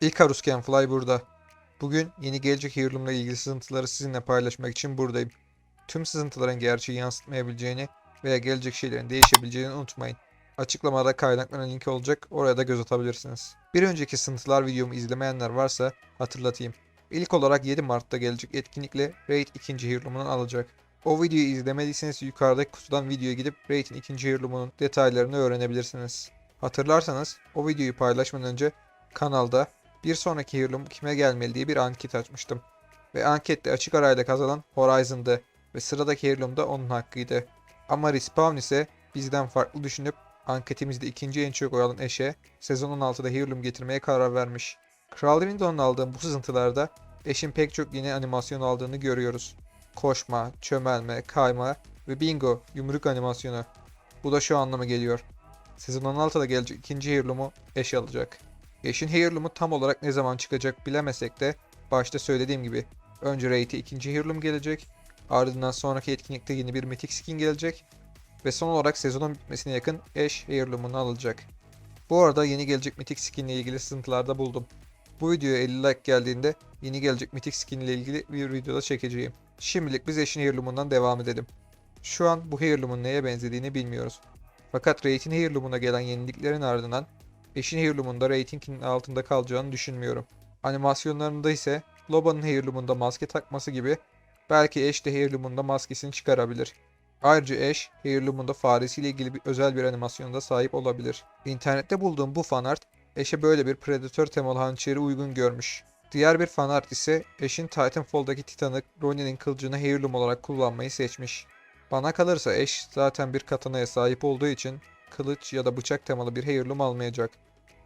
Icarus Canfly burada. Bugün yeni gelecek heirloom'la ilgili sızıntıları sizinle paylaşmak için buradayım. Tüm sızıntıların gerçeği yansıtmayabileceğini veya gelecek şeylerin değişebileceğini unutmayın. Açıklamada kaynakların linki olacak, oraya da göz atabilirsiniz. Bir önceki sızıntılar videomu izlemeyenler varsa hatırlatayım. İlk olarak 7 Mart'ta gelecek etkinlikle Raid 2. heirloom'unu alacak. O videoyu izlemediyseniz yukarıdaki kutudan videoya gidip Raid'in 2. heirloom'unun detaylarını öğrenebilirsiniz. Hatırlarsanız o videoyu paylaşmadan önce kanalda bir sonraki heirloom kime gelmeli diye bir anket açmıştım. Ve ankette açık arayla kazanan Horizon'dı ve sıradaki heirloom da onun hakkıydı. Ama Respawn ise bizden farklı düşünüp anketimizde ikinci en çok oy alan eşe sezon 16'da heirloom getirmeye karar vermiş. Kral Window'un aldığım bu sızıntılarda eşin pek çok yeni animasyon aldığını görüyoruz. Koşma, çömelme, kayma ve bingo yumruk animasyonu. Bu da şu anlama geliyor. Sezon 16'da gelecek ikinci heirloom'u eş alacak. Eşin heirloom'u tam olarak ne zaman çıkacak bilemesek de başta söylediğim gibi önce Raid'e ikinci heirloom gelecek, ardından sonraki etkinlikte yeni bir mythic skin gelecek ve son olarak sezonun bitmesine yakın eş heirloom'unu alacak. Bu arada yeni gelecek mythic skin ile ilgili sızıntılarda buldum. Bu videoya 50 like geldiğinde yeni gelecek mythic skin ile ilgili bir videoda çekeceğim. Şimdilik biz eşin heirloom'undan devam edelim. Şu an bu heirloom'un neye benzediğini bilmiyoruz. Fakat Raid'in heirloom'una gelen yeniliklerin ardından eşin heirloom'unda ratingin altında kalacağını düşünmüyorum. Animasyonlarında ise Loba'nın heirloom'unda maske takması gibi belki Ash de heirloom'unda maskesini çıkarabilir. Ayrıca Ash, heirloom'unda faresiyle ilgili bir özel bir animasyonda sahip olabilir. İnternette bulduğum bu fanart, Ash'e böyle bir Predator temalı hançeri uygun görmüş. Diğer bir fanart ise Ash'in Titanfall'daki Titan'ı Ronin'in kılıcını heirloom olarak kullanmayı seçmiş. Bana kalırsa Ash zaten bir katanaya sahip olduğu için kılıç ya da bıçak temalı bir heirloom almayacak.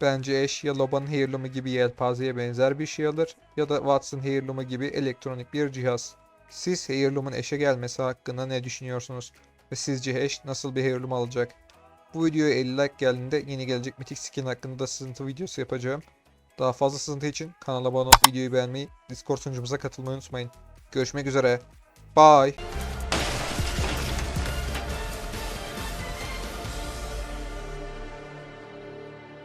Bence Ash ya Loba'nın heirloom'u gibi yelpazeye benzer bir şey alır ya da Watson heirloom'u gibi elektronik bir cihaz. Siz heirloom'un Ash'e gelmesi hakkında ne düşünüyorsunuz? Ve sizce Ash nasıl bir heirloom alacak? Bu videoya 50 like geldiğinde yeni gelecek Mythic Skin hakkında da sızıntı videosu yapacağım. Daha fazla sızıntı için kanala abone olup videoyu beğenmeyi, Discord sunucumuza katılmayı unutmayın. Görüşmek üzere. Bye.